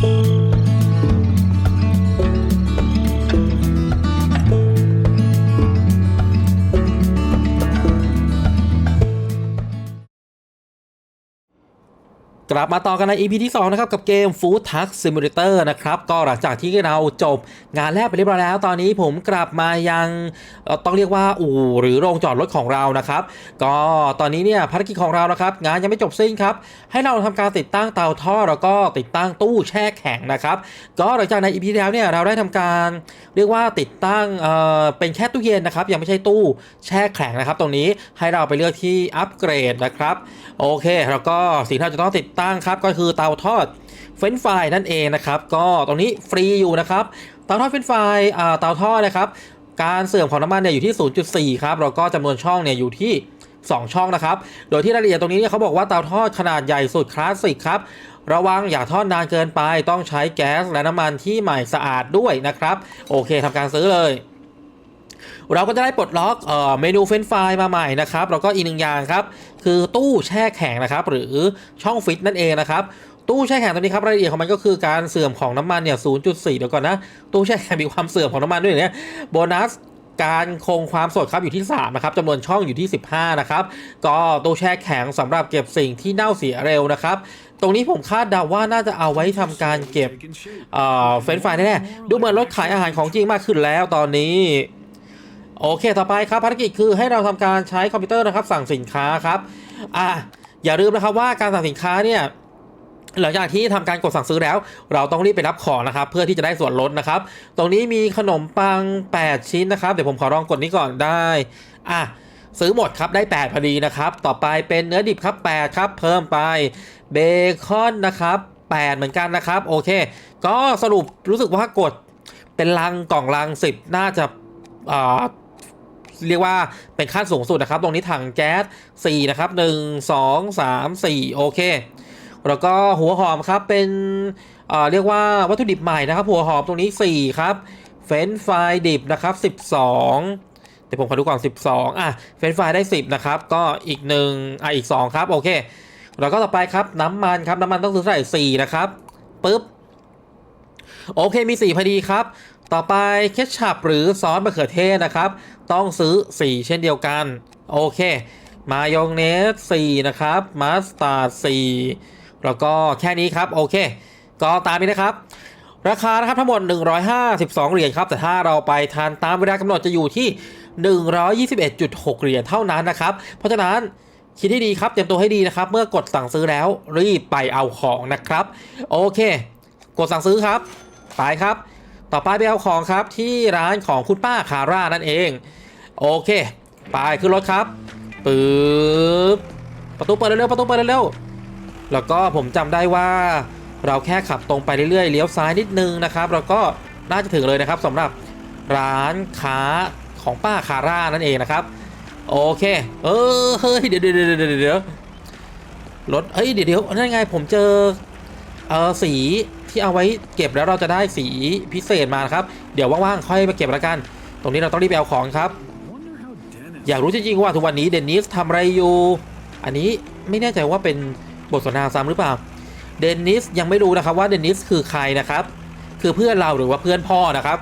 Thank you. ลับมาต่อกันใน EP ที่ 2 นะครับ กับเกม Food Truck Simulator นะครับ ก็หลังจากที่เราจบงานแรกไปเรียบร้อยแล้ว ตอนนี้ผมกลับมายังต้องเรียกว่าอู่หรือโรงจอดรถของเรานะครับ ก็ตอนนี้เนี่ยภารกิจของเรานะครับ งานยังไม่จบสิ้นครับ ให้เราทำการติดตั้งเตาท่อแล้วก็ติดตั้งตู้แช่แข็งนะครับ ก็หลังจากใน EP ที่แล้วเนี่ยเราได้ทำการเรียกว่าติดตั้งเอ่อเป็นแค่ตู้เย็นนะครับ ยังไม่ใช่ตู้แช่แข็งนะครับ ตรงนี้ให้เราไปเลือกที่อัปเกรดนะครับ โอเค แล้วก็สิ่งที่เราจะต้องติดตั้งครับก็คือเตาทอดเฟรนฟรายนั่นเองนะครับก็ตรงนี้ฟรีอยู่นะครับเตาทอดเฟรนฟรายอ่าเตาทอดนะครับการเสื่อมของน้ำมันเนี่ยอยู่ที่ 0.4 ครับแล้วก็จำนวนช่องเนี่ยอยู่ที่ 2 ช่องนะครับ โดยที่รายละเอียดตรงนี้เนี่ยเขาบอกว่าเตาทอดขนาดใหญ่สุดคลาสสิกครับระวังอย่าทอดนานเกินไปต้องใช้แก๊สและน้ำมันที่ใหม่สะอาดด้วยนะครับ โอเคทำการซื้อเลย เราก็จะได้ปลดล็อกเอ่อเมนูเฟรนช์ฟรายมาใหม่นะครับแล้วก็อีกหนึ่งอย่างครับคือตู้แช่แข็งนะครับหรือช่องฟิตนั่นเองนะครับตู้แช่แข็งตัวนี้ครับรายละเอียดของมันก็คือการเสื่อมของน้ำมันเนี่ย 0.4 เดี๋ยวก่อนนะ ตู้แช่แข็งมีความเสื่อมของน้ำมันด้วยเนี่ยโบนัสการคงความสดครับอยู่ที่ 3 นะครับจำนวนช่องอยู่ที่ 15 นะครับ ก็ตู้แช่แข็งสำหรับเก็บสิ่งที่เน่าเสียเร็วนะครับ ตรงนี้ผมคาดเดาว่าน่าจะเอาไว้ทำการเก็บเฟรนช์ฟรายแน่ๆดูเหมือนรถขายอาหารของจริงมากขึ้นแล้วตอนนี้ โอเค ต่อไปครับภารกิจคือให้เราทำการใช้คอมพิวเตอร์นะครับ สั่งสินค้าครับอะอย่าลืมนะครับว่าการสั่งสินค้าเนี่ยหลังจากที่ทำการกดสั่งซื้อแล้ว เราต้องรีบไปรับของนะครับ เพื่อที่จะได้ส่วนลดนะครับ ตรงนี้มีขนมปัง 8 ชิ้นนะครับ เดี๋ยวผมขอลองกดนี้ก่อนได้อะซื้อหมดครับได้ 8 พอดีนะครับ ต่อไปเป็นเนื้อดิบครับ 8 ครับ เพิ่มไปเบคอนนะครับ 8 เหมือนกันนะครับ โอเค ก็สรุปรู้สึกว่ากดเป็นลังกล่องลัง 10 น่าจะอ่า เรียกว่าเป็นขั้นสูงสุดนะครับ ตรงนี้ถังแก๊ส4นะครับ 1 2 3 4 โอเค แล้วก็หัวหอมครับเป็นเอ่อเรียกว่าวัตถุดิบใหม่นะครับ หัวหอมตรงนี้ 4 ครับ เฟนฟรายดิบนะครับ 12เดี๋ยวผมขอดูก่อน12 อะ เฟนฟรายได้ 10 นะครับ ก็อีก 1 อะ อีก 2 ครับ โอเค แล้วก็ต่อไปครับ น้ำมันครับ น้ำมันต้องซื้อเท่าไหร่4นะครับ ปึ๊บ โอเค มี 4 พอดีครับ ต่อไปเคชชัพหรือซอสมะเขือเทศนะครับ ต้องซื้อ 4 เช่นเดียวกัน โอเค มายองเนส 4 นะครับมัสตาร์ด4แล้วก็แค่นี้ครับ โอเค ก็ตามนี้นะครับ ราคานะครับทั้งหมด 152 เหรียญครับ แต่ถ้าเราไปทานตามเวลากำหนดจะอยู่ที่ 121.6 เหรียญเท่านั้นนะครับ เพราะฉะนั้นคิดให้ดีครับ เตรียมตัวให้ดีนะครับ เมื่อกดสั่งซื้อแล้วรีบไปเอาของนะครับ โอเค กดสั่งซื้อครับ ไปครับ ต่อไปไปเอาของครับที่ร้านของคุณป้าคาร่านั่นเอง โอเค ไปขึ้นรถครับปึ๊บประตูเปิดเร็วๆประตูเปิดเร็วๆแล้วก็ผมจำได้ว่าเราแค่ขับตรงไปเรื่อยๆเลี้ยวซ้ายนิดนึงนะครับแล้วก็น่าจะถึงเลยนะครับสำหรับร้านค้าของป้าคาร่านั่นเองนะครับ โอเค เออเฮ้ยเดี๋ยวเดี๋ยวเดี๋ยวเดี๋ยวเดี๋ยวรถเฮ้ยเดี๋ยวเดี๋ยวนั่นไงผมเจอเออสีที่เอาไว้เก็บแล้วเราจะได้สีพิเศษมานะครับ เดี๋ยวว่างๆค่อยมาเก็บแล้วกัน ตรงนี้เราต้องรีบไปเอาของครับ อยากรู้จริงๆว่าทุกวันนี้เดนนิสทำอะไรอยู่ อันนี้ไม่แน่ใจว่าเป็นบทสนทนาซ้ำหรือเปล่า เดนนิสยังไม่รู้นะครับว่าเดนนิสคือใครนะครับ คือเพื่อนเราหรือว่าเพื่อนพ่อนะครับ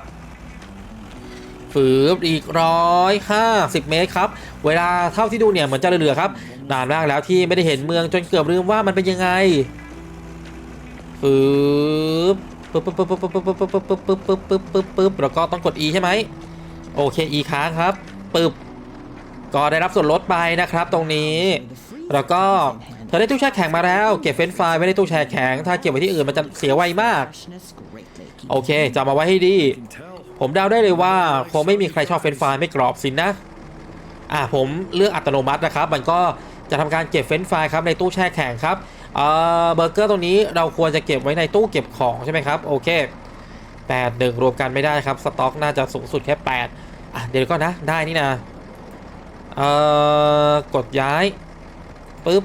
ฝืบอีกร้อยห้าสิบเมตรครับ เวลาเท่าที่ดูเนี่ยเหมือนจะเหลือครับนานมากแล้วที่ไม่ได้เห็นเมืองจนเกือบลืมว่ามันเป็นยังไงปึ๊บปึ๊บปึ๊บปึ๊บปึ๊บปึ๊บปึ๊บปึ๊บปึ๊บปึ๊บปึ๊บปึ๊บปึ๊บปึ๊บแล้วก็ต้องกด E ใช่ไหมโอเค E ค้างครับปึ๊บ ก็ได้รับส่วนลดไปนะครับตรงนี้ แล้วก็เธอได้ตู้แช่แข็งมาแล้ว เก็บเฟรนช์ฟรายไว้ในตู้แช่แข็ง ถ้าเก็บไว้ที่อื่นมันจะเสียไวมาก โอเคจำมาไว้ให้ดี ผมเดาได้เลยว่าคงไม่มีใครชอบเฟรนช์ฟรายไม่กรอบสินนะ อ่าผมเลือกอัตโนมัตินะครับ มันก็จะทำการเก็บเฟรนช์ฟรายครับในตู้แช่แข็งครับเอ่อเบอร์เกอร์ตรงนี้เราควรจะเก็บไว้ในตู้เก็บของใช่ไหมครับโอเคแปดหนึ่งรวมกันไม่ได้ครับสต็อกน่าจะสูงสุดแค่แปดอะเดี๋ยวก็นะได้นี่นะ เอ่อกดย้ายปึ๊บ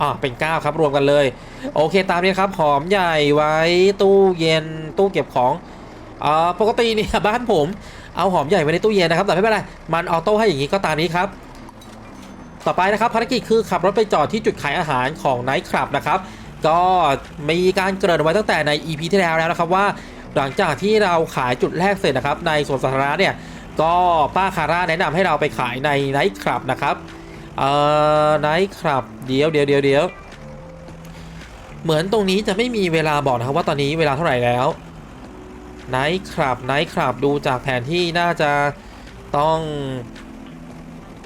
อ่าเป็น 9 ครับรวมกันเลย โอเคตามนี้ครับหอมใหญ่ไว้ตู้เย็นตู้เก็บของอ่าปกติเนี่ยบ้านผมเอาหอมใหญ่ไว้ในตู้เย็นนะครับแต่ไม่เป็นไรมันออโต้ให้อย่างนี้ก็ตามนี้ครับต่อไปนะครับภารกิจคือขับรถไปจอดที่จุดขายอาหารของไนท์คลับนะครับ ก็มีการเกริ่นไว้ตั้งแต่ใน EP ที่แล้วแล้วนะครับว่า หลังจากที่เราขายจุดแรกเสร็จนะครับในสวนสาธารณะเนี่ย ก็ป้าคาร่าแนะนำให้เราไปขายในไนท์คลับนะครับ เอ่อไนท์คลับเดี๋ยวเดี๋ยวเดี๋ยวเดี๋ยวเหมือนตรงนี้จะไม่มีเวลาบอกนะครับว่าตอนนี้เวลาเท่าไหร่แล้วไนท์คลับไนท์คลับดูจากแผนที่น่าจะต้อง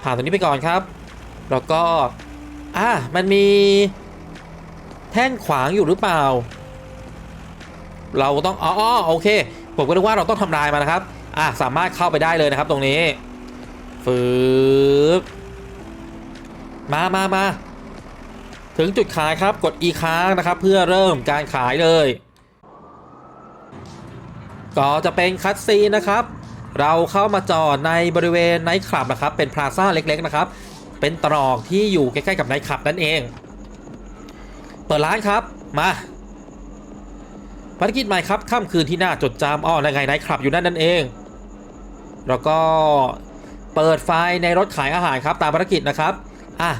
ผ่านตรงนี้ไปก่อนครับ แล้วก็ อะมันมีแท่นขวางอยู่หรือเปล่า เราต้อง อ๋อโอเค ผมก็นึกว่าเราต้องทำลายมันนะครับ อะสามารถเข้าไปได้เลยนะครับตรงนี้ฟืบมามามาถึงจุดขายครับกด e ค้างนะครับ เพื่อเริ่มการขายเลย ก็จะเป็นคัตซีนะครับ เราเข้ามาจอดในบริเวณไนท์คลับนะครับ เป็นพลาซ่าเล็กๆนะครับ เป็นตรอกที่อยู่ใกล้ๆกับไนท์คลับนั่นเอง เปิดร้านครับมาภารกิจใหม่ครับค่ำคืนที่น่าจดจำอ้อในไงไนท์คลับอยู่นั่นนั่นเอง แล้วก็เปิดไฟในรถขายอาหารครับตามภารกิจนะครับอะ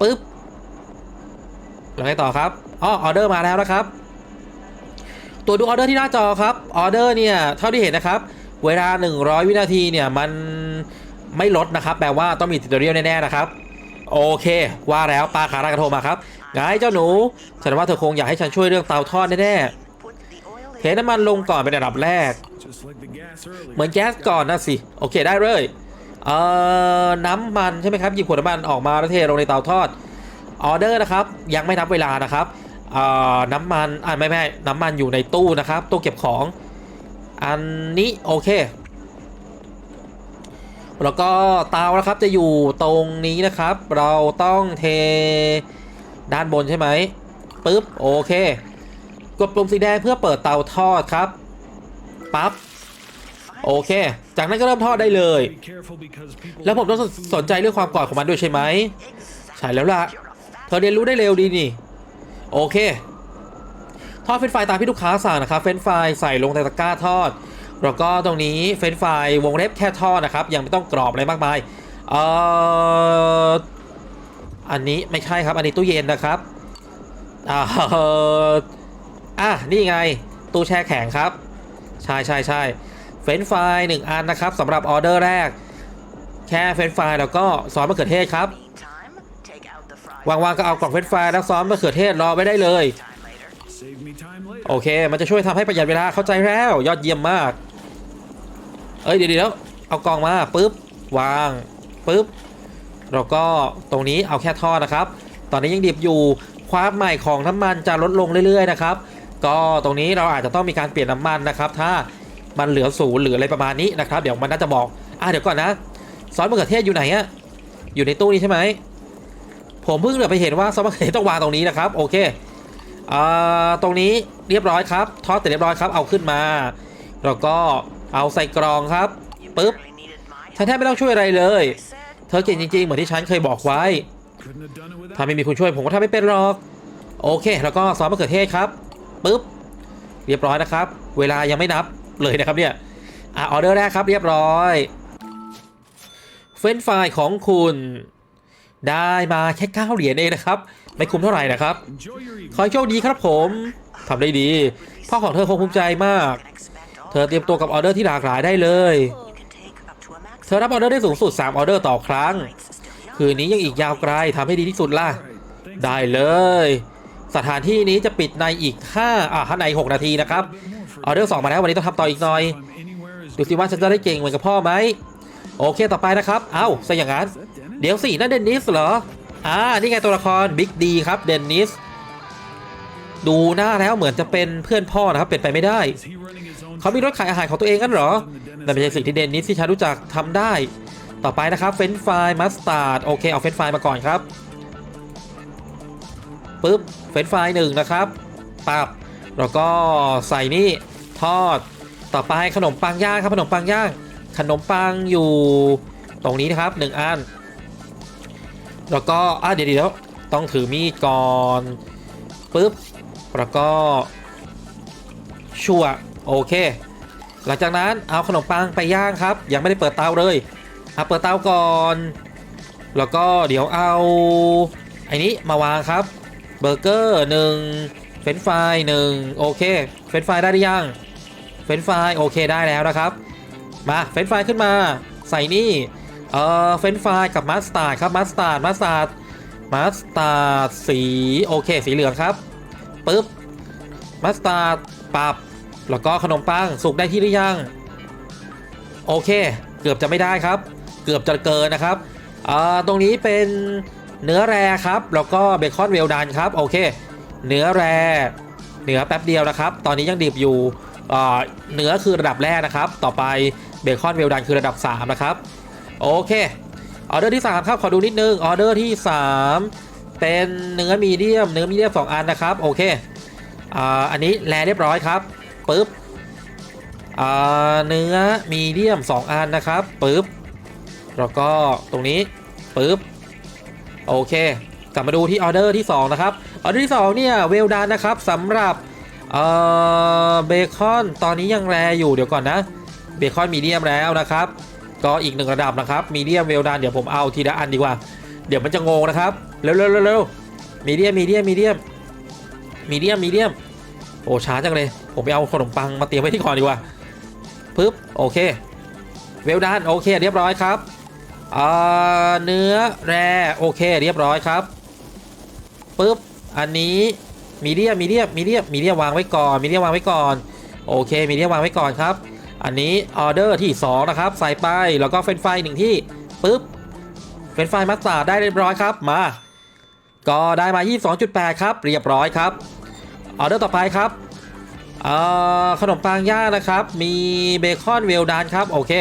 ปึ๊บแล้วไงต่อครับอ๋อออเดอร์มาแล้วนะครับ ตัวดูออเดอร์ที่หน้าจอครับออเดอร์เนี่ยเท่าที่เห็นนะครับ เวลา 100 วินาทีเนี่ยมันไม่ลดนะครับแปลว่าต้องมีติวตอเรียลแน่ๆนะครับ โอเค ว่าแล้วปาคารากระโทรมาครับไงเจ้าหนูฉันว่าเธอคงอยากให้ฉันช่วยเรื่องเตาทอดแน่ๆ เทน้ำมันลงก่อนเป็นอันดับแรก Just like the gas earlier. เหมือนแก๊สก่อนนะสิ โอเคได้เลยเอ่อน้ำมันใช่ไหมครับหยิบขวดน้ำมันออกมาแล้วเทลงในเตาทอดออเดอร์นะครับ ยังไม่นับเวลานะครับเอ่อน้ำมันอ่าไม่ไม่น้ำมันอยู่ในตู้นะครับตู้เก็บของ อันนี้โอเค แล้วก็เตานะครับจะอยู่ตรงนี้นะครับ เราต้องเทด้านบนใช่ไหมปึ๊บโอเค กดปุ่มสีแดงเพื่อเปิดเตาทอดครับปั๊บโอเค จากนั้นก็เริ่มทอดได้เลย แล้วผมต้องสนใจเรื่องความกรอบของมันด้วยใช่ไหมใช่แล้วล่ะ เธอเรียนรู้ได้เร็วดีนี่ โอเค ทอดเฟรนฟรายตามที่ลูกค้าสั่งนะครับ เฟรนฟรายใส่ลงในตะกร้าทอด แล้วก็ตรงนี้เฟรนฟรายวงเล็บแค่ทอดนะครับ ยังไม่ต้องกรอบอะไรมากมาย เอ่อ อันนี้ไม่ใช่ครับ อันนี้ตู้เย็นนะครับอ่า อะนี่ไง ตู้แช่แข็งครับ ใช่ใช่ใช่เฟรนฟรายหนึ่งอันนะครับสำหรับออเดอร์แรก แค่เฟรนฟรายแล้วก็ซอสมะเขือเทศครับวางๆก็เอากล่องเฟรนฟรายแล้วซอสมะเขือเทศรอไว้ได้เลย โอเค มันจะช่วยทำให้ประหยัดเวลาเข้าใจแล้ว ยอดเยี่ยมมาก เอ้ยเดี๋ยวเดี๋ยวเอากล่องมาปุ๊บวางปุ๊บแล้วก็ตรงนี้เอาแค่ทอดนะครับ ตอนนี้ยังดิบอยู่ความใหม่ของน้ำมันจะลดลงเรื่อยๆนะครับ ก็ตรงนี้เราอาจจะต้องมีการเปลี่ยนน้ำมันนะครับ ถ้ามันเหลือศูนย์หรืออะไรประมาณนี้นะครับเดี๋ยวมันน่าจะบอกอะเดี๋ยวก่อนนะซอสมะเขือเทศอยู่ไหนอะอยู่ในตู้นี้ใช่ไหมผมเพิ่งเหลือไปเห็นว่าซอสมะเขือเทศต้องวางตรงนี้นะครับโอเคอ่าตรงนี้เรียบร้อยครับทอดเสร็จเรียบร้อยครับเอาขึ้นมาแล้วก็เอาใส่กรองครับปึ๊บฉันแทบไม่ต้องช่วยอะไรเลย เธอเก่งจริงๆ เหมือนที่ฉันเคยบอกไว้ ถ้าไม่มีคุณช่วยผมก็ทำไม่เป็นหรอก โอเค แล้วก็ซอสมะเขือเทศครับ ปึ๊บเรียบร้อยนะครับ เวลายังไม่นับเลยนะครับเนี่ยอะออเดอร์แรกครับเรียบร้อย เฟรนช์ฟของคุณได้มาแค่9เหรียญเองนะครับ ไม่คุ้มเท่าไหร่นะครับ ขอให้โชคดีครับผมทำได้ดี พ่อของเธอคงภูมิใจมาก เธอเตรียมตัวกับออเดอร์ที่หลากหลายได้เลย เธอรับออเดอร์ได้สูงสุด 3 ออเดอร์ต่อครั้ง คืนนี้ยังอีกยาวไกลทำให้ดีที่สุดล่ะ ได้เลย สถานที่นี้จะปิดในอีก5อะใน 6 นาทีนะครับ A bit more for ออเดอร์สองมาแล้ววันนี้ต้องทำต่ออีกหน่อย ดูสิว่าฉันจะได้เก่งเหมือนกับพ่อไหมโอเคต่อไปนะครับ เอ้าซะอย่างนั้น เดี๋ยวสินั่นเดนนิสเหรอ อ่า นี่ไงตัวละครบิ๊กดีครับเดนนิส ดูหน้าแล้วเหมือนจะเป็นเพื่อนพ่อนะครับ เป็นไปไม่ได้ เขามีรถขายอาหารของตัวเองกันเหรอ in the Dennis นั่นไม่ใช่สิ่งที่เดนนิสที่ฉันรู้จักทำได้ ต่อไปนะครับเฟนช์ฟรายมัสตาร์ดโอเคเอาเฟนช์ฟรายมาก่อนครับ ปึ๊บเฟรนฟรายหนึ่งนะครับปับแล้วก็ใส่นี่ทอดต่อไปขนมปังย่างครับขนมปังย่างขนมปังอยู่ตรงนี้นะครับหนึ่งอัน แล้วก็อะเดี๋ยวเดี๋ยวต้องถือมีดก่อนปึ๊บแล้วก็ชั่วโอเค หลังจากนั้นเอาขนมปังไปย่างครับ ยังไม่ได้เปิดเตาเลยเอาเปิดเตาก่อน แล้วก็เดี๋ยวเอาไอ้นี้มาวางครับ เบอร์เกอร์หนึ่งเฟรนฟรายหนึ่งโอเคเฟรนฟรายได้หรือยังเฟรนฟรายโอเคได้แล้วนะครับ มาเฟรนฟรายขึ้นมาใส่นี่เออเฟรนฟรายกับมัสตาร์ดครับมัสตาร์ดมัสตาร์ดมัสตาร์ดสีโอเคสีเหลืองครับปึ๊บมัสตาร์ดปรับแล้วก็ขนมปังสุกได้ที่หรือยัง โอเค เกือบจะไม่ได้ครับ เกือบจะเกินนะครับอ่าตรงนี้เป็น เนื้อแร่ครับแล้วก็เบคอนเวลดันครับโอเค เนื้อแร่เนื้อแป๊บเดียวนะครับ ตอนนี้ยังดิบอยู่เนื้อคือระดับแรกนะครับ ต่อไปเบคอนเวลดันคือระดับ 3 นะครับ โอเคออเดอร์ที่ 3 ครับ ขอดูนิดนึงออเดอร์ที่ 3 เป็นเนื้อมีเดียมเนื้อมีเดียม 2 อันนะครับ โอเคอันนี้แลเรียบร้อยครับปึ๊บเนื้อมีเดียม 2 อันนะครับปึ๊บแล้วก็ตรงนี้ปึ๊บ โอเคกลับมาดูที่ออเดอร์ที่ 2 นะครับ ออเดอร์ที่ 2 เนี่ยเวลดันนะครับสำหรับเอ่อเบคอนตอนนี้ยังแรอยู่เดี๋ยวก่อนนะเบคอนมีเดียมแล้วนะครับ ก็อีกหนึ่งระดับนะครับมีเดียมเวลดันเดี๋ยวผมเอาทีละอันดีกว่า เดี๋ยวมันจะงงนะครับเร็วเร็วเร็วเร็วมีเดียมมีเดียมมีเดียมมีเดียมมีเดียมโอ้ช้าจังเลย ผมไปเอาขนมปังมาเตรียมไว้ที่ก่อนดีกว่าปึ๊บโอเค เวลดันโอเค เรียบร้อยครับ อ่าเนื้อแร่โอเคเรียบร้อยครับปึ๊บอันนี้มีเดียมมีเดียมมีเดียมมีเดียวางไว้ก่อนมีเดียวางไว้ก่อนโอเคมีเดียวางไว้ก่อนครับ อันนี้ออเดอร์ที่ 2 นะครับ ใส่ไปแล้วก็เฟรนช์ฟหนึ่งที่ปึ๊บเฟรนช์ฟรายมัสตาร์ดได้เรียบร้อยครับมา ก็ได้มา 22.8 ครับ เรียบร้อยครับออเดอร์ต่อไปครับขนมปังย่างนะครับ มีเบคอนเวลดันครับ โอเค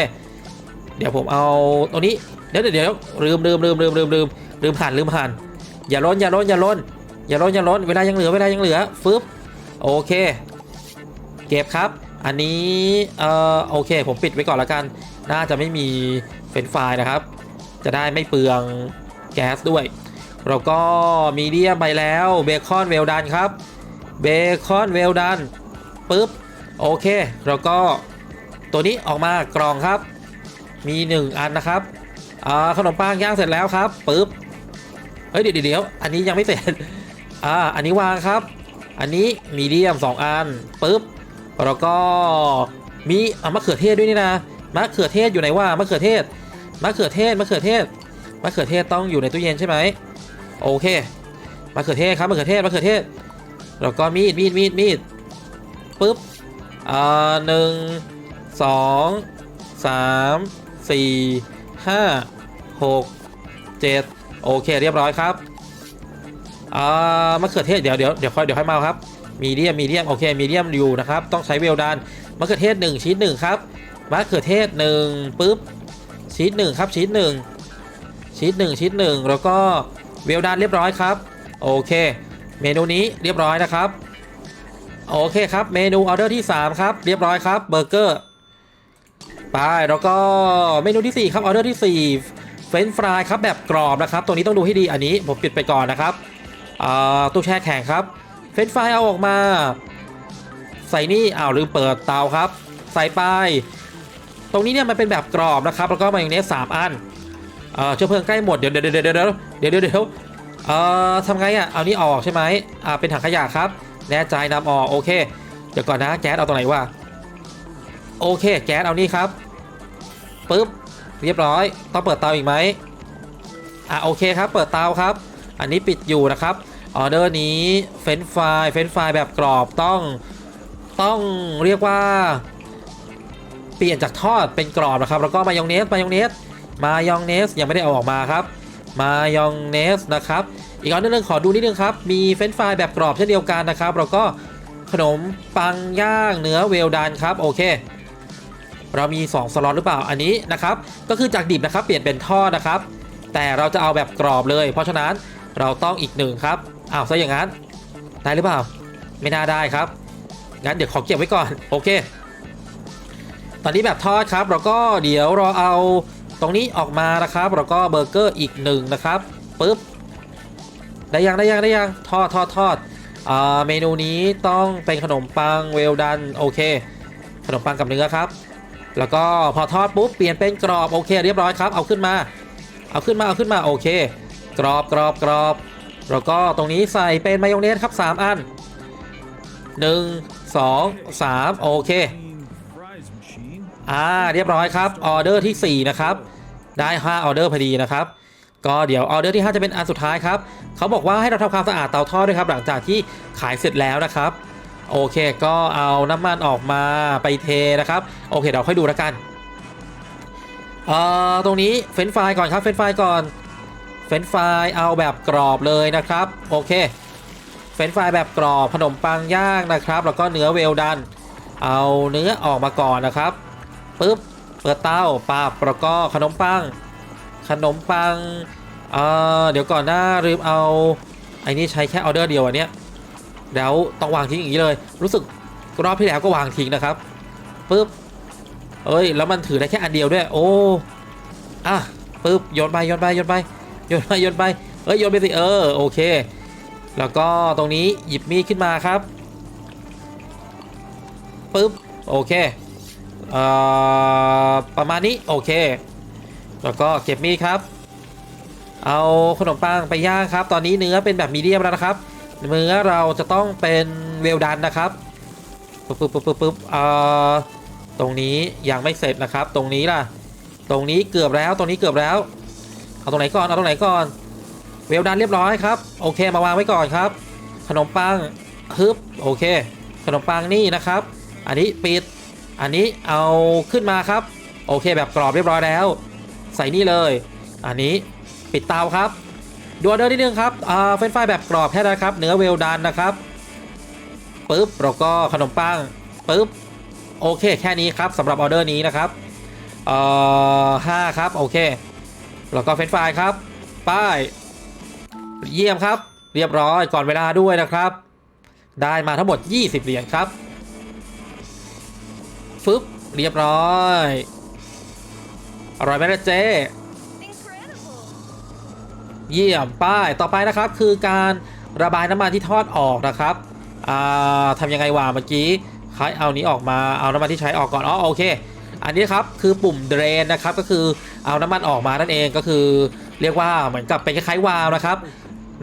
เดี๋ยวผมเอาตรงนี้ เดี๋ยวเดี๋ยวเดี๋ยวลืมลืมลืมลืมลืมลืมลืมหั่นลืมหั่นอย่าล้นอย่าล้นอย่าล้นอย่าล้นอย่าล้นเวลายังเหลือเวลายังเหลือฟึบโอเค เก็บครับ อันนี้เอ่อโอเค ผมปิดไว้ก่อนล้วกัน น่าจะไม่มีเฟนช์ฟนะครับ จะได้ไม่เปลืองแก๊สด้วยแล้วก็มีเดียมไปแล้วเบคอนเวลดันครับเบคอนเวลดันปึ๊บโอเคแล้วก็ตัวนี้ออกมากรองครับ มี 1 อันนะครับ อ่าขนมปังย่างเสร็จแล้วครับปึ๊บเฮ้ยเดี๋ยวเดี๋ยวอันนี้ยังไม่เสร็จอ่าอันนี้วางครับ อันนี้มีเดียม2อันปึ๊บแล้วก็มีอะมะเขือเทศด้วยนี่นะมะเขือเทศอยู่ไหนวะมะเขือเทศมะเขือเทศมะเขือเทศมะเขือเทศต้องอยู่ในตู้เย็นใช่ไหมโอเคมะเขือเทศครับมะเขือเทศมะเขือเทศแล้วก็มีดมีดมีดมีดปึ๊บอ่าหนึ่งสองสามสี่ห้า หกเจ็ดโอเคเรียบร้อยครับอ่ามะเขือเทศเดี๋ยวเดี๋ยวเดี๋ยวค่อยเดี๋ยวค่อยมาครับมีเดียมมีเดียมโอเคมีเดียมอยู่นะครับต้องใช้เวลดันมะเขือเทศ 1ชีส1ครับมะเขือเทศ1ปึ๊บชีส1ครับชีส1ชีส1ชีส1แล้วก็เวลดันเรียบร้อยครับโอเค เมนูนี้เรียบร้อยนะครับโอเคครับเมนูออเดอร์ที่ 3 ครับ เรียบร้อยครับเบอร์เกอร์ไปแล้วก็เมนูที่ 4 ครับออเดอร์ที่ 4 เฟรนฟรายครับแบบกรอบนะครับ ตัวนี้ต้องดูให้ดีอันนี้ผมปิดไปก่อนนะครับตู้แช่แข็งครับ เฟรนฟรายเอาออกมา ใส่นี่อ้าวลืมเปิดเตาครับ ใส่ไป ตรงนี้เนี่ยมันเป็นแบบกรอบนะครับ แล้วก็มายองเนสสามอันเชื้อเพลิงใกล้หมดเดี๋ยวเดี๋ยวเดี๋ยวเดี๋ยวเดี๋ยวเดี๋ยวทำไงอะเอานี้ออกใช่ไหมเป็นถังขยะครับ แน่ใจนำออกโอเค เดี๋ยวก่อนนะแก๊สเอาตรงไหนวะโอเค แก๊สเอานี่ครับปึ๊บ เรียบร้อย ต้องเปิดเตาอีกไหมอะโอเคครับ เปิดเตาครับ อันนี้ปิดอยู่นะครับ ออเดอร์นี้เฟนฟรายเฟนฟรายแบบกรอบต้องต้องเรียกว่า เปลี่ยนจากทอดเป็นกรอบนะครับ แล้วก็มายองเนสมายองเนสมายองเนสยังไม่ได้เอาออกมาครับ มายองเนสนะครับ อีกอันหนึงขอดูนิดนึงครับ มีเฟนฟรายแบบกรอบเช่นเดียวกันนะครับ แล้วก็ขนมปังย่างเนื้อเวลดันครับโอเค เรามี 2 สล็อตหรือเปล่าอันนี้นะครับ ก็คือจากดิบนะครับ เปลี่ยนเป็นทอดนะครับ แต่เราจะเอาแบบกรอบเลย เพราะฉะนั้นเราต้องอีกหนึ่งครับอ้าวซะอย่างนั้นได้หรือเปล่า ไม่น่าได้ครับงั้นเดี๋ยวขอเก็บไว้ก่อนโอเค ตอนนี้แบบทอดครับ เราก็เดี๋ยวเราเอาตรงนี้ออกมานะครับแล้วก็เบอร์เกอร์อีกหนึ่งนะครับปึ๊บได้ยังได้ยังได้ยังทอดทอดทอดเมนูนี้ต้องเป็นขนมปังเวลดันโอเค ขนมปังกับเนื้อครับ แล้วก็พอทอดปุ๊บเปลี่ยนเป็นกรอบโอเค เรียบร้อยครับ เอาขึ้นมา เอาขึ้นมาเอาขึ้นมาโอเค กรอบกรอบกรอบแล้วก็ตรงนี้ใส่เป็นมายองเนสครับ 3 อัน 1 2 3 โอเค อ่าเรียบร้อยครับออเดอร์ที่ 4 นะครับ ได้5ออเดอร์พอดีนะครับ ก็เดี๋ยวออเดอร์ที่ 5 จะเป็นอันสุดท้ายครับ เขาบอกว่าให้เราทำความสะอาดเตาทอดด้วยครับ หลังจากที่ขายเสร็จแล้วนะครับ โอเค ก็เอาน้ำมันออกมาไปเทนะครับ โอเคเดี๋ยวค่อยดูแล้วกันเอ่อตรงนี้เฟรนช์ฟก่อนครับเฟรนช์ฟก่อนเฟรนช์ฟเอาแบบกรอบเลยนะครับ โอเคเฟรนช์ฟแบบกรอบขนมปังย่างนะครับ แล้วก็เนื้อเวลดัน เอาเนื้อออกมาก่อนนะครับปุ๊บเปิดเต้าปาบแล้วก็ขนมปัง ขนมปังเอ่อเดี๋ยวก่อนหน้าลืมเอาไอ้นี่ใช้แค่ออเดอร์เดียวอันเนี้ย แล้วต้องวางทิ้งอย่างนี้เลย รู้สึกรอบที่แล้วก็วางทิ้งนะครับปุ๊บเอ้ยแล้วมันถือได้แค่อันเดียวด้วย โอ้อะปุ๊บโยนไปโยนไปโยนไปโยนไปโยนไปเอ้ยโยนไปสิเออโอเค แล้วก็ตรงนี้หยิบมีดขึ้นมาครับปุ๊บโอเคเอ่อประมาณนี้โอเค แล้วก็เก็บมีดครับ เอาขนมปังไปย่างครับ ตอนนี้เนื้อเป็นแบบมีเดียมแล้วนะครับ เนื้อเราจะต้องเป็นเวลดันนะครับปึ๊บปึ๊บปึ๊บปึ๊บปึ๊บเอ่อตรงนี้ยังไม่เสร็จนะครับ ตรงนี้ล่ะ ตรงนี้เกือบแล้วตรงนี้เกือบแล้ว เอาตรงไหนก่อนเอาตรงไหนก่อน เวลดันเรียบร้อยครับโอเคมาวางไว้ก่อนครับ ขนมปังฮึบโอเค ขนมปังนี่นะครับ อันนี้ปิดอันนี้เอาขึ้นมาครับ โอเคแบบกรอบเรียบร้อยแล้ว ใส่นี่เลย อันนี้ปิดเตาครับ ดูออเดอร์นิดนึงครับอ่าเฟรนฟรายแบบกรอบแค่นั้นครับ เนื้อเวลดันนะครับปึ๊บแล้วก็ขนมปังปึ๊บโอเคแค่นี้ครับสำหรับออเดอร์นี้นะครับเอ่อห้าครับโอเคแล้วก็เฟรนฟรายครับ ป้าย เยี่ยมครับ เรียบร้อยก่อนเวลาด้วยนะครับ ได้มาทั้งหมด 20 เหรียญครับฟึบเรียบร้อยอร่อยไหมล่ะเจ๊ เยี่ยมป้ายต่อไปนะครับคือการระบายน้ำมันที่ทอดออกนะครับอ่าทำยังไงวะเมื่อกี้ใช้เอานี้ออกมาเอาน้ำมันที่ใช้ออกก่อนอ๋อโอเค อันนี้ครับคือปุ่มเดรนนะครับก็คือเอาน้ำมันออกมานั่นเองก็คือ เรียกว่าเหมือนกับเป็นคล้ายๆวาล์วนะครับ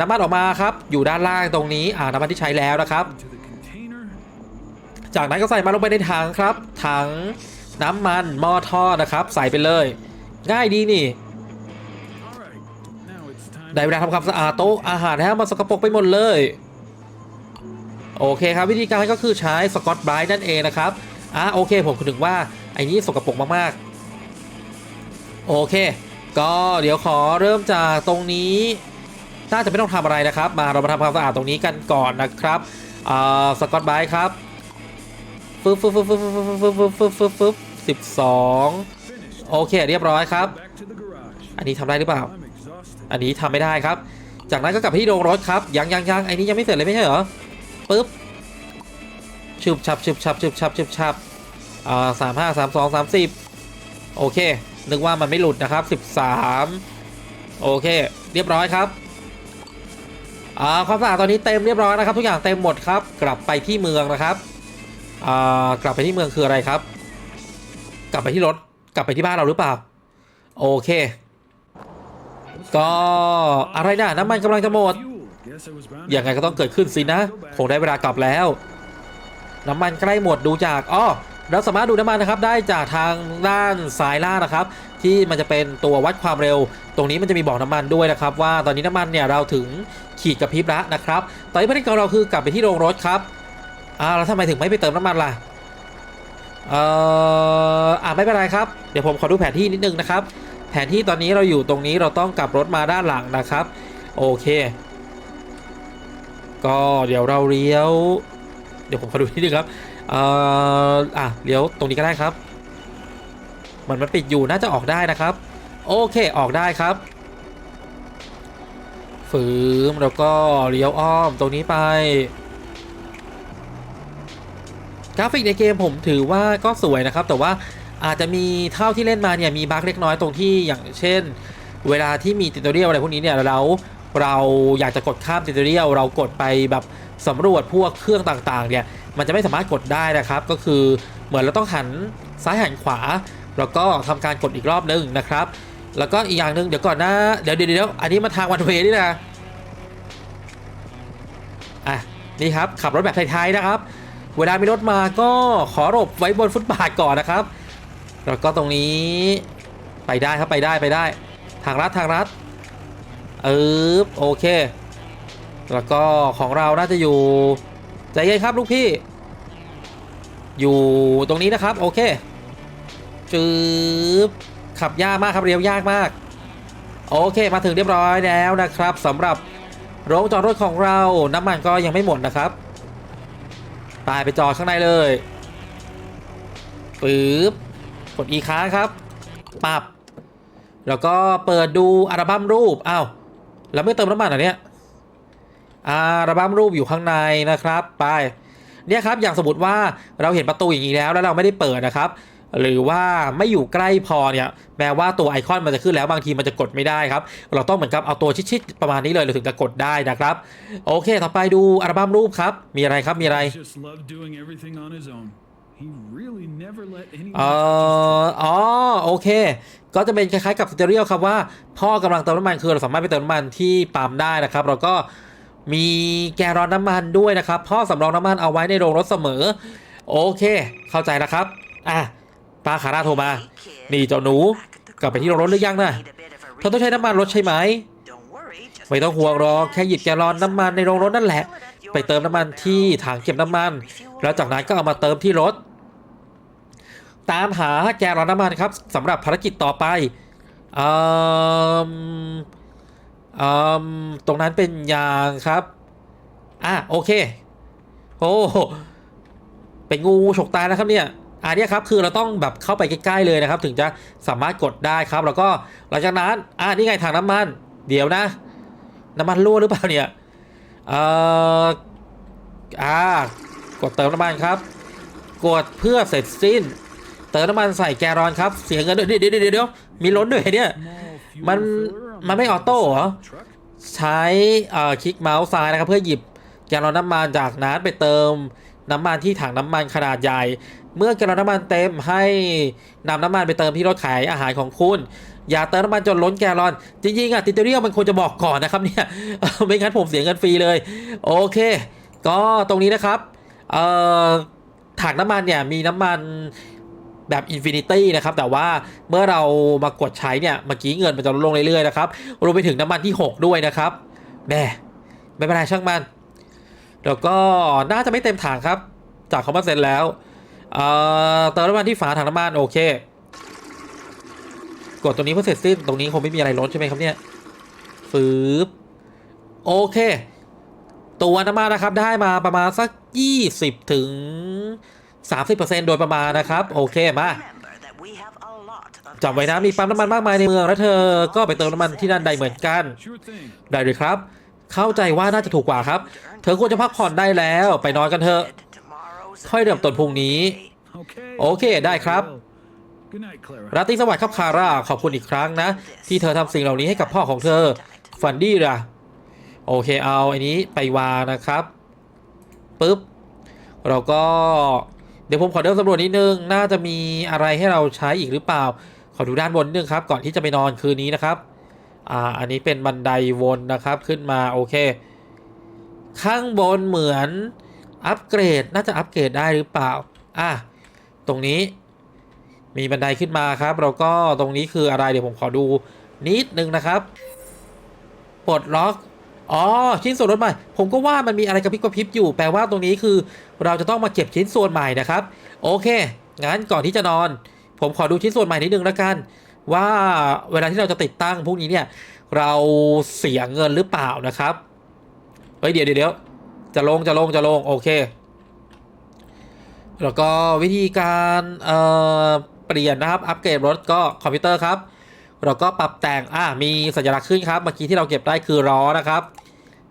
น้ำมันออกมาครับอยู่ด้านล่างตรงนี้อ่าน้ำมันที่ใช้แล้วนะครับ จากนั้นก็ใส่มันลงไปในถังครับถังน้ำมันหม้อทอดนะครับ ใส่ไปเลย ง่ายดีนี่ ได้เวลาทำความสะอาดโต๊ะอาหารแล้วมันสกปรกไปหมดเลย โอเคครับวิธีการก็คือใช้สกอตไบรท์นั่นเองนะครับอะโอเคผมคิดถึงว่าไอ้นี้สกปรกมากๆ โอเค ก็เดี๋ยวขอเริ่มจากตรงนี้น่าจะไม่ต้องทำอะไรนะครับ มาเรามาทำความสะอาดตรงนี้กันก่อนนะครับอ่าสกอตไบรท์ครับฟึบฟึบฟึบฟึบฟึบฟึบฟึบฟึบฟึบฟึบสิบสองโอเคเรียบร้อยครับ อันนี้ทำได้หรือเปล่า อันนี้ทำไม่ได้ครับ จากนั้นก็กลับที่โรงรถครับ ยังยังยังไอ้นี้ยังไม่เสร็จเลยไม่ใช่เหรอปึ๊บชุบชับชุบชับชุบชับชุบชับอ่าสามห้าสามสองสามสิบโอเค นึกว่ามันไม่หลุดนะครับสิบสามโอเค เรียบร้อยครับอ่าความสะอาดตอนนี้เต็มเรียบร้อยนะครับ ทุกอย่างเต็มหมดครับ กลับไปที่เมืองนะครับอ่ากลับไปที่เมืองคืออะไรครับ กลับไปที่รถ กลับไปที่บ้านเราหรือเปล่า โอเค ก็อะไรนะน้ำมันกำลังจะหมด Fuel. Guess I was bound. ยังไงก็ต้องเกิดขึ้นสินะ คงได้เวลากลับแล้ว น้ำมันใกล้หมดดูจากอ้อเราสามารถดูน้ำมันนะครับได้จากทางด้านซ้ายล่างนะครับ ที่มันจะเป็นตัววัดความเร็ว ตรงนี้มันจะมีบอกน้ำมันด้วยนะครับ ว่าตอนนี้น้ำมันเนี่ยเราถึงขีดกระพริบล้วนะครับ ตอนนี้ภารกิจของเราคือกลับไปที่โรงรถครับอ่าแล้วทำไมถึงไม่ไปเติมน้ำมันล่ะเอ่ออ่าไม่เป็นไรครับ เดี๋ยวผมขอดูแผนที่นิดนึงนะครับ แผนที่ตอนนี้เราอยู่ตรงนี้เราต้องกลับรถมาด้านหลังนะครับ โอเค ก็เดี๋ยวเราเลี้ยว เดี๋ยวผมขอดูนิดนึงครับเอ่ออะเลี้ยวตรงนี้ก็ได้ครับมันมันปิดอยู่น่าจะออกได้นะครับ โอเคออกได้ครับฝืมแล้วก็เลี้ยวอ้อมตรงนี้ไป กราฟิกในเกมผมถือว่าก็สวยนะครับ แต่ว่า อาจจะมีเท่าที่เล่นมาเนี่ยมีบั๊กเล็กน้อยตรงที่อย่างเช่น เวลาที่มีติวตอเรียลอะไรพวกนี้เนี่ยเราเราอยากจะกดข้ามติวตอเรียลเรากดไปแบบสำรวจพวกเครื่องต่างๆเนี่ยมันจะไม่สามารถกดได้นะครับ ก็คือเหมือนเราต้องหันซ้ายหันขวา แล้วก็ทำการกดอีกรอบนึงนะครับ แล้วก็อีกอย่างหนึ่งเดี๋ยวก่อนนะเดี๋ยวเดี๋ยวอันนี้มันทางวันเวนี่นะนี่ครับขับรถแบบไทยๆนะครับ เวลามีรถมาก็ขอหลบไว้บนฟุตบาทก่อนนะครับ แล้วก็ตรงนี้ไปได้ครับไปได้ไปได้ ทางรัดทางรัดเออโอเค แล้วก็ของเราน่าจะอยู่ใจเย็นครับลูกพี่ อยู่ตรงนี้นะครับโอเคจืบขับยากมากครับเรียวยากมาก โอเคมาถึงเรียบร้อยแล้วนะครับสำหรับโรงจอดรถของเราน้ำมันก็ยังไม่หมดนะครับไปไปจอดข้างในเลยปึ๊บ กดอีค้าครับปับ แล้วก็เปิดดูอัลบั้มรูปอ้าวแล้วไม่เติมน้ำมันเหรอเนี่ยอัลบั้มรูปอยู่ข้างในนะครับ ไปเนี่ยครับอย่างสมมติว่าเราเห็นประตูอย่างนี้แล้วแล้วเราไม่ได้เปิดนะครับ หรือว่าไม่อยู่ใกล้พอเนี่ยแม้ว่าตัวไอคอนมันจะขึ้นแล้วบางทีมันจะกดไม่ได้ครับ เราต้องเหมือนกับเอาตัวชิดๆประมาณนี้เลยเราถึงจะกดได้นะครับ โอเค ต่อไปดูอัลบั้มรูปครับ มีอะไรครับมีอะไร He just loved doing everything on his own. He really never let anyone เอ่ออ๋อ โอเค ก็จะเป็นคล้ายๆกับสเตอริโอครับว่า พ่อกำลังเติมน้ำมันคือเราสามารถไปเติมน้ำมันที่ปั๊มได้นะครับแล้วก็มีแกลลอนน้ำมันด้วยนะครับ พ่อสำรองน้ำมันเอาไว้ในโรงรถเสมอ โอเค เข้าใจแล้วครับ อะป้าคาร่าโทรมา นี่เจ้าหนู กลับไปที่โรงรถหรือยังนะเธอต้องใช้น้ำมันรถใช่ไหม ไม่ต้องห่วงหรอก แค่หยิบแกลลอนน้ำมันในโรงรถนั่นแหละ ไปเติมน้ำมันที่ถังเก็บน้ำมัน แล้วจากนั้นก็เอามาเติมที่รถ ตามหาแกลลอนน้ำมันครับสำหรับภารกิจต่อไปอืมอืมตรงนั้นเป็นยางครับ อะโอเค โอ้เป็นงูฉกตายแล้วครับเนี่ยอันเนี้ยครับคือเราต้องแบบเข้าไปใกล้ๆเลยนะครับ ถึงจะสามารถกดได้ครับ แล้วก็หลังจากนั้นอะนี่ไงถังน้ำมัน เดี๋ยวนะ น้ำมันรั่วหรือเปล่าเนี่ย เอ่ออ่ากดเติมน้ำมันครับ กดเพื่อเสร็จสิ้น เติมน้ำมันใส่แกลอนครับ เสียเงินด้วยเดี๋ยวเดี๋ยวเดี๋ยวมีล้นด้วยเนี่ย มัน มันไม่ออโต้เหรอ ใช้เอ่อคลิกเมาส์ซ้ายนะครับ เพื่อหยิบแกลอนน้ำมันจากนั้นไปเติมน้ำมันที่ถังน้ำมันขนาดใหญ่ เมื่อแกลลอนน้ำมันเต็มให้นำน้ำมันไปเติมที่รถขายอาหารของคุณ อย่าเติมน้ำมันจนล้นแกลลอน จริงๆอะติเตอรี่มันควรจะบอกก่อนนะครับเนี่ยไม่งั้นผมเสียเงินฟรีเลย โอเค ก็ตรงนี้นะครับเอ่อถังน้ำมันเนี่ยมีน้ำมันแบบอินฟินิตี้นะครับ แต่ว่าเมื่อเรามากดใช้เนี่ยเมื่อกี้เงินมันจะลดลงเรื่อยๆนะครับรวมไปถึงน้ำมันที่ 6 ด้วยนะครับแม่ไม่เป็นไรช่างมัน แล้วก็น่าจะไม่เต็มถังครับ จากคอมมานเซ็นแล้วเอ่อเติมน้ำมันที่ฝาถังน้ำมันโอเค กดตรงนี้เพื่อเสร็จสิ้นตรงนี้คงไม่มีอะไรล้นใช่ไหมครับเนี่ยฟืบโอเค ตัวน้ำมันนะครับได้มาประมาณสัก 20 ถึง 30%โดยประมาณนะครับ โอเคมาจำไว้นะมีปั๊มน้ำมันมากมายในเมืองแล้วเธอก็ไปเติมน้ำมันที่นั่นได้เหมือนกัน ได้เลยครับ เข้าใจว่าน่าจะถูกกว่าครับ เธอควรจะพักผ่อนได้แล้ว ไปนอนกันเถอะค่อยเริ่มต้นพรุ่งนี้ โอเคได้ครับ ราตรีสวัสดิ์ครับคาร่า ขอบคุณอีกครั้งนะ ที่เธอทำสิ่งเหล่านี้ให้กับพ่อของเธอฟันดี้ล่ะ โอเคเอาอันนี้ไปวางนะครับปุ๊บ เราก็เดี๋ยวผมขอเดินสำรวจนิดนึง น่าจะมีอะไรให้เราใช้อีกหรือเปล่า ขอดูด้านบนนิดนึงครับ ก่อนที่จะไปนอนคืนนี้นะครับ อ่า อันนี้เป็นบันไดวนนะครับ ขึ้นมาโอเค ข้างบนเหมือนอัปเกรด น่าจะอัปเกรดได้หรือเปล่า อะ ตรงนี้ มีบันไดขึ้นมาครับแล้วก็ตรงนี้คืออะไรเดี๋ยวผมขอดูนิดนึงนะครับปลดล็อกอ๋อชิ้นส่วนรถใหม่ ผมก็ว่ามันมีอะไรกระพริบกระพริบอยู่ แปลว่าตรงนี้คือ เราจะต้องมาเก็บชิ้นส่วนใหม่นะครับ โอเค งั้นก่อนที่จะนอน ผมขอดูชิ้นส่วนใหม่นิดนึงแล้วกัน ว่าเวลาที่เราจะติดตั้งพวกนี้เนี่ยเราเสียเงินหรือเปล่านะครับเฮ้ยเดี๋ยวเดี๋ยวเดี๋ยวจะลงจะลงจะลงโอเค แล้วก็วิธีการเอ่อ เปลี่ยนนะครับ อัปเกรดรถก็คอมพิวเตอร์ครับ เราก็ปรับแต่งอะมีสัญลักษณ์ขึ้นครับ เมื่อกี้ที่เราเก็บได้คือล้อนะครับ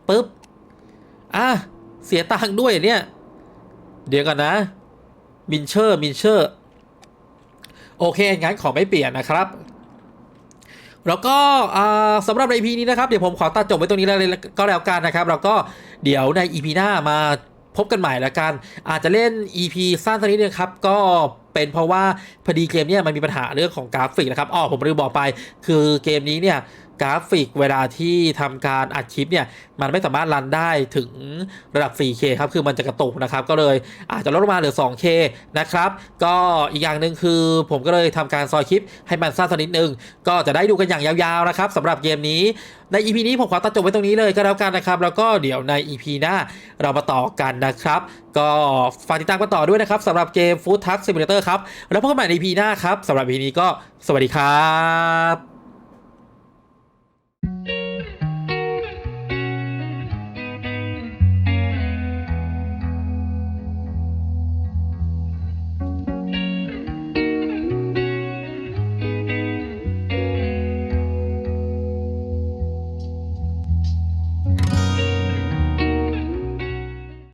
ปึ๊บอะเสียตังค์ด้วยเนี่ย เดี๋ยวกันนะ มินเชอร์ มินเชอร์ โอเค งั้นขอไม่เปลี่ยนนะครับ แล้วก็อ่าสำหรับใน EP นี้นะครับ เดี๋ยวผมขอตัดจบไว้ตรงนี้แล้วเลยก็แล้วกันนะครับ แล้วก็เดี๋ยวใน EP หน้ามา พบกันใหม่ละกัน อาจจะเล่น EP สั้นสักนิดนึงครับ ก็เป็นเพราะว่าพอดีเกมเนี้ยมันมีปัญหาเรื่องของกราฟิกนะครับอ๋อผมลืมบอกไป คือเกมนี้เนี่ย กราฟิกเวลาที่ทำการอัดคลิปเนี่ยมันไม่สามารถรันได้ถึงระดับ 4K ครับ คือมันจะกระตุกนะครับ ก็เลยอาจจะลดลงมาเหลือ 2K นะครับ ก็อีกอย่างหนึ่งคือผมก็เลยทำการซอยคลิปให้มันสั้นสักนิดนึง ก็จะได้ดูกันอย่างยาวๆนะครับสำหรับเกมนี้ใน EP นี้ผมขอตัดจบไว้ตรงนี้เลยก็แล้วกันนะครับ แล้วก็เดี๋ยวใน EP หน้าเรามาต่อกันนะครับ ก็ฝากติดตามกันต่อด้วยนะครับสำหรับเกม Food Truck Simulator ครับ แล้วพบกันใหม่ใน EP หน้าครับสำหรับ EP นี้ก็สวัสดีครับ